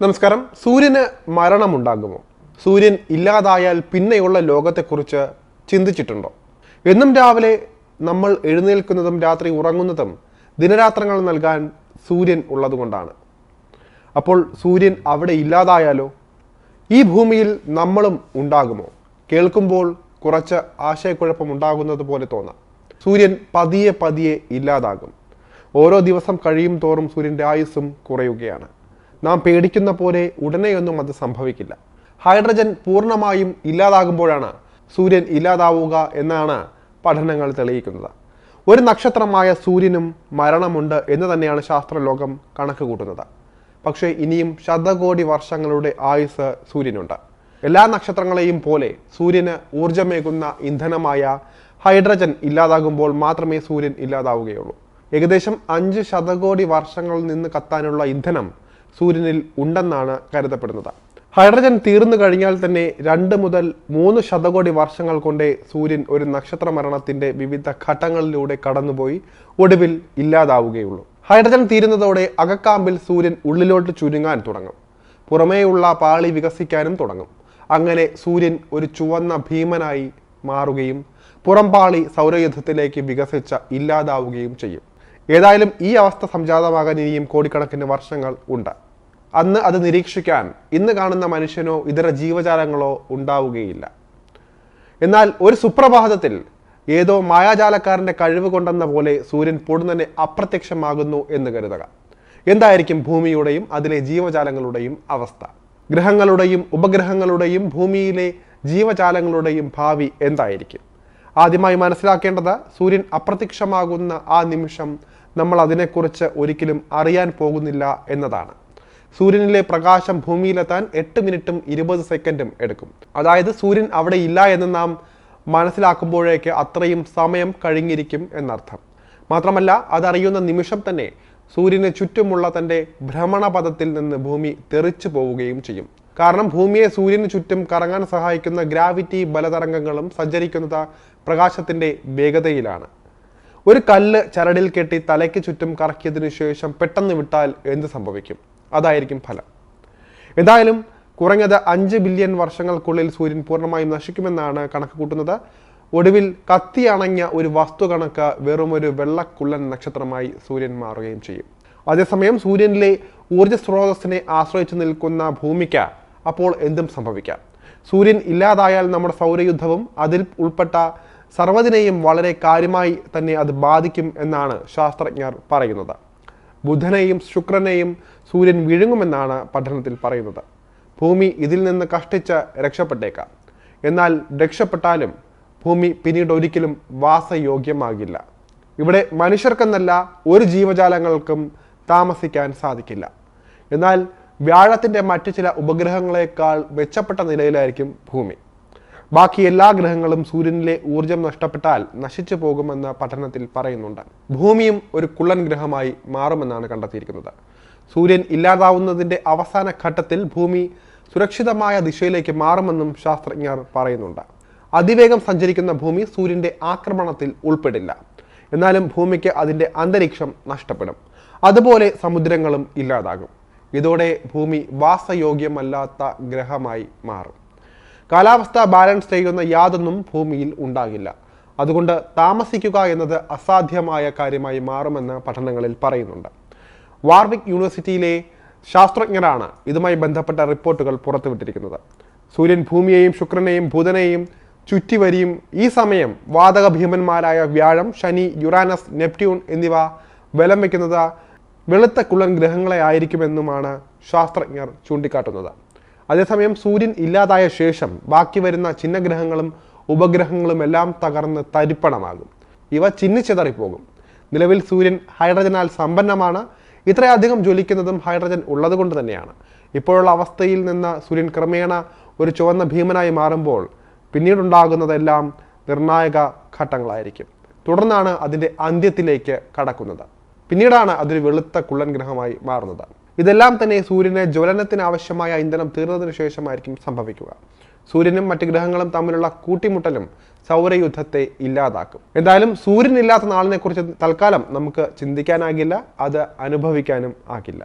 നമസ്കാരം. സൂര്യന് മരണമുണ്ടാകുമോ? സൂര്യൻ ഇല്ലാതായാൽ പിന്നെയുള്ള ലോകത്തെക്കുറിച്ച് ചിന്തിച്ചിട്ടുണ്ടോ? എന്നും രാവിലെ നമ്മൾ എഴുന്നേൽക്കുന്നതും രാത്രി ഉറങ്ങുന്നതും ദിനരാത്രങ്ങൾ നൽകാൻ സൂര്യൻ ഉള്ളതുകൊണ്ടാണ്. അപ്പോൾ സൂര്യൻ അവിടെ ഇല്ലാതായാലോ? ഈ ഭൂമിയിൽ നമ്മളും ഉണ്ടാകുമോ? കേൾക്കുമ്പോൾ കുറച്ച് ആശയക്കുഴപ്പം ഉണ്ടാകുന്നത് പോലെ തോന്നാം. സൂര്യൻ പതിയെ പതിയെ ഇല്ലാതാകും. ഓരോ ദിവസം കഴിയും തോറും സൂര്യന്റെ ആയുസ്സും കുറയുകയാണ്. നാം പേടിക്കുന്ന പോലെ ഉടനെയൊന്നും അത് സംഭവിക്കില്ല. ഹൈഡ്രജൻ പൂർണമായും ഇല്ലാതാകുമ്പോഴാണ് സൂര്യൻ ഇല്ലാതാവുക എന്നാണ് പഠനങ്ങൾ തെളിയിക്കുന്നത്. ഒരു നക്ഷത്രമായ സൂര്യനും മരണമുണ്ട് എന്ന് തന്നെയാണ് ശാസ്ത്രലോകം കണക്ക് കൂട്ടുന്നത് പക്ഷേ ഇനിയും ശതകോടി വർഷങ്ങളുടെ ആയുസ് സൂര്യനുണ്ട്. എല്ലാ നക്ഷത്രങ്ങളെയും പോലെ സൂര്യന് ഊർജമേകുന്ന ഇന്ധനമായ ഹൈഡ്രജൻ ഇല്ലാതാകുമ്പോൾ മാത്രമേ സൂര്യൻ ഇല്ലാതാവുകയുള്ളൂ. ഏകദേശം അഞ്ച് ശതകോടി വർഷങ്ങളിൽ നിന്ന് കത്താനുള്ള ഇന്ധനം സൂര്യനിൽ ഉണ്ടെന്നാണ് കരുതപ്പെടുന്നത്. ഹൈഡ്രജൻ തീർന്നു കഴിഞ്ഞാൽ തന്നെ രണ്ട് മുതൽ മൂന്ന് ശതകോടി വർഷങ്ങൾ കൊണ്ടേ സൂര്യൻ ഒരു നക്ഷത്ര മരണത്തിന്റെ വിവിധ ഘട്ടങ്ങളിലൂടെ കടന്നുപോയി ഒടുവിൽ ഇല്ലാതാവുകയുള്ളൂ. ഹൈഡ്രജൻ തീരുന്നതോടെ അകക്കാമ്പിൽ സൂര്യൻ ഉള്ളിലോട്ട് ചുരുങ്ങാൻ തുടങ്ങും. പുറമേയുള്ള പാളി വികസിക്കാനും തുടങ്ങും. അങ്ങനെ സൂര്യൻ ഒരു ചുവന്ന ഭീമനായി മാറുകയും പുറംപാളി സൗരയുദ്ധത്തിലേക്ക് വികസിച്ച ഇല്ലാതാവുകയും ചെയ്യും. ഏതായാലും ഈ അവസ്ഥ സംജാതമാകാൻ ഇനിയും കോടിക്കണക്കിന് വർഷങ്ങൾ ഉണ്ട്. അന്ന് അത് നിരീക്ഷിക്കാൻ ഇന്ന് കാണുന്ന മനുഷ്യനോ ഇതര ജീവജാലങ്ങളോ ഉണ്ടാവുകയില്ല. എന്നാൽ ഒരു സുപ്രഭാതത്തിൽ ഏതോ മായാജാലക്കാരന്റെ കഴിവ് കൊണ്ടെന്ന പോലെ സൂര്യൻ പൊടുന്നനെ അപ്രത്യക്ഷമാകുന്നു എന്ന് കരുതുക. എന്തായിരിക്കും ഭൂമിയുടെയും അതിലെ ജീവജാലങ്ങളുടെയും അവസ്ഥ? ഗ്രഹങ്ങളുടെയും ഉപഗ്രഹങ്ങളുടെയും ഭൂമിയിലെ ജീവജാലങ്ങളുടെയും ഭാവി എന്തായിരിക്കും? ആദ്യമായി മനസ്സിലാക്കേണ്ടത് സൂര്യൻ അപ്രത്യക്ഷമാകുന്ന ആ നിമിഷം നമ്മൾ അതിനെക്കുറിച്ച് ഒരിക്കലും അറിയാൻ പോകുന്നില്ല എന്നതാണ്. സൂര്യനിലെ പ്രകാശം ഭൂമിയിലെത്താൻ എട്ട് മിനിറ്റും ഇരുപത് സെക്കൻഡും എടുക്കും. അതായത് സൂര്യൻ അവിടെ ഇല്ല എന്ന് നാം മനസ്സിലാക്കുമ്പോഴേക്ക് അത്രയും സമയം കഴിഞ്ഞിരിക്കും എന്നർത്ഥം. മാത്രമല്ല അതറിയുന്ന നിമിഷം തന്നെ സൂര്യന് ചുറ്റുമുള്ള തന്റെ ഭ്രമണപഥത്തിൽ നിന്ന് ഭൂമി തെറിച്ചു പോവുകയും ചെയ്യും. കാരണം ഭൂമിയെ സൂര്യന് ചുറ്റും കറങ്ങാൻ സഹായിക്കുന്ന ഗ്രാവിറ്റി ബലതരംഗങ്ങളും സഞ്ചരിക്കുന്നത് പ്രകാശത്തിന്റെ വേഗതയിലാണ്. ഒരു കല്ല് ചരടിൽ കെട്ടി തലയ്ക്ക് ചുറ്റും കറക്കിയതിനു ശേഷം പെട്ടെന്ന് വിട്ടാൽ എന്ത് സംഭവിക്കും? അതായിരിക്കും ഫലം. എന്തായാലും കുറഞ്ഞത് അഞ്ച് ബില്യൺ വർഷങ്ങൾക്കുള്ളിൽ സൂര്യൻ പൂർണമായും നശിക്കുമെന്നാണ് കണക്ക് കൂട്ടുന്നത് ഒടുവിൽ കത്തി അണങ്ങിയ ഒരു വസ്തു കണക്ക് വെറും ഒരു വെള്ളക്കുള്ളൻ നക്ഷത്രമായി സൂര്യൻ മാറുകയും ചെയ്യും. അതേസമയം സൂര്യനിലെ ഊർജ സ്രോതസ്സിനെ ആശ്രയിച്ചു നിൽക്കുന്ന ഭൂമിക്ക് അപ്പോൾ എന്തും സംഭവിക്കാം. സൂര്യൻ ഇല്ലാതായാൽ നമ്മുടെ സൗരയുദ്ധവും അതിൽ ഉൾപ്പെട്ട സർവതിനെയും വളരെ കാര്യമായി തന്നെ അത് ബാധിക്കും എന്നാണ് ശാസ്ത്രജ്ഞർ പറയുന്നത്. ബുധനെയും ശുക്രനെയും സൂര്യൻ വിഴുങ്ങുമെന്നാണ് പഠനത്തിൽ പറയുന്നത്. ഭൂമി ഇതിൽ നിന്ന് കഷ്ടിച്ച് രക്ഷപ്പെട്ടേക്കാം. എന്നാൽ രക്ഷപ്പെട്ടാലും ഭൂമി പിന്നീട് ഒരിക്കലും വാസയോഗ്യമാകില്ല. ഇവിടെ മനുഷ്യർക്കെന്നല്ല ഒരു ജീവജാലങ്ങൾക്കും താമസിക്കാൻ സാധിക്കില്ല. എന്നാൽ വ്യാഴത്തിന്റെ മറ്റു ചില ഉപഗ്രഹങ്ങളെക്കാൾ മെച്ചപ്പെട്ട നിലയിലായിരിക്കും ഭൂമി. ബാക്കി എല്ലാ ഗ്രഹങ്ങളും സൂര്യനിലെ ഊർജം നഷ്ടപ്പെട്ടാൽ നശിച്ചു പോകുമെന്ന് പഠനത്തിൽ പറയുന്നുണ്ട്. ഭൂമിയും ഒരു കുള്ളൻ ഗ്രഹമായി മാറുമെന്നാണ് കണ്ടെത്തിയിരിക്കുന്നത്. സൂര്യൻ ഇല്ലാതാവുന്നതിന്റെ അവസാന ഘട്ടത്തിൽ ഭൂമി സുരക്ഷിതമായ ദിശയിലേക്ക് മാറുമെന്നും ശാസ്ത്രജ്ഞർ പറയുന്നുണ്ട്. അതിവേഗം സഞ്ചരിക്കുന്ന ഭൂമി സൂര്യന്റെ ആക്രമണത്തിൽ ഉൾപ്പെടില്ല. എന്നാലും ഭൂമിക്ക് അതിന്റെ അന്തരീക്ഷം നഷ്ടപ്പെടും. അതുപോലെ സമുദ്രങ്ങളും ഇല്ലാതാകും. ഇതോടെ ഭൂമി വാസയോഗ്യമല്ലാത്ത ഗ്രഹമായി മാറും. കാലാവസ്ഥ ബാലൻസ് ചെയ്യുന്ന യാതൊന്നും ഭൂമിയിൽ ഉണ്ടാകില്ല. അതുകൊണ്ട് താമസിക്കുക എന്നത് അസാധ്യമായ കാര്യമായി മാറുമെന്ന് പഠനങ്ങളിൽ പറയുന്നുണ്ട്. വാർവിക് യൂണിവേഴ്സിറ്റിയിലെ ശാസ്ത്രജ്ഞരാണ് ഇതുമായി ബന്ധപ്പെട്ട റിപ്പോർട്ടുകൾ പുറത്തുവിട്ടിരിക്കുന്നത്. സൂര്യൻ ഭൂമിയെയും ശുക്രനെയും ബുധനെയും ചുറ്റിവരിയും ഈ സമയം വാതക ഭീമന്മാരായ വ്യാഴം ശനി യുറാനസ് നെപ്റ്റ്യൂൺ എന്നിവ വലം വയ്ക്കുന്നത് വെളുത്ത കുള്ളൻ ഗ്രഹങ്ങളെ ആയിരിക്കുമെന്നുമാണ് ശാസ്ത്രജ്ഞർ ചൂണ്ടിക്കാട്ടുന്നത്. അതേസമയം സൂര്യൻ ഇല്ലാതായ ശേഷം ബാക്കി വരുന്ന ചിഹ്നഗ്രഹങ്ങളും ഉപഗ്രഹങ്ങളും എല്ലാം തകർന്ന് തരിപ്പണമാകും. ഇവ ചിന്നിച്ചെതറിപ്പോകും നിലവിൽ സൂര്യൻ ഹൈഡ്രജനാൽ സമ്പന്നമാണ്. ഇത്രയധികം ജ്വലിക്കുന്നതും ഹൈഡ്രജൻ ഉള്ളതുകൊണ്ട് തന്നെയാണ്. ഇപ്പോഴുള്ള അവസ്ഥയിൽ നിന്ന് സൂര്യൻ ക്രമേണ ഒരു ചുവന്ന ഭീമനായി മാറുമ്പോൾ പിന്നീടുണ്ടാകുന്നതെല്ലാം നിർണായക ഘട്ടങ്ങളായിരിക്കും. തുടർന്നാണ് അതിന്റെ അന്ത്യത്തിലേക്ക് കടക്കുന്നത്. പിന്നീടാണ് അതൊരു വെളുത്ത കുള്ളൻ ഗ്രഹമായി മാറുന്നത്. ഇതെല്ലാം തന്നെ സൂര്യനെ ജ്വലനത്തിന് ആവശ്യമായ ഇന്ധനം തീർന്നതിനു ശേഷമായിരിക്കും സംഭവിക്കുക. സൂര്യനും മറ്റ് ഗ്രഹങ്ങളും തമ്മിലുള്ള കൂട്ടിമുട്ടലും സൗരയുദ്ധത്തെ ഇല്ലാതാക്കും. എന്തായാലും സൂര്യനില്ലാത്ത നാളിനെക്കുറിച്ച് നാളിനെ കുറിച്ച് തൽക്കാലം നമുക്ക് ചിന്തിക്കാനാകില്ല അത് അനുഭവിക്കാനും ആകില്ല.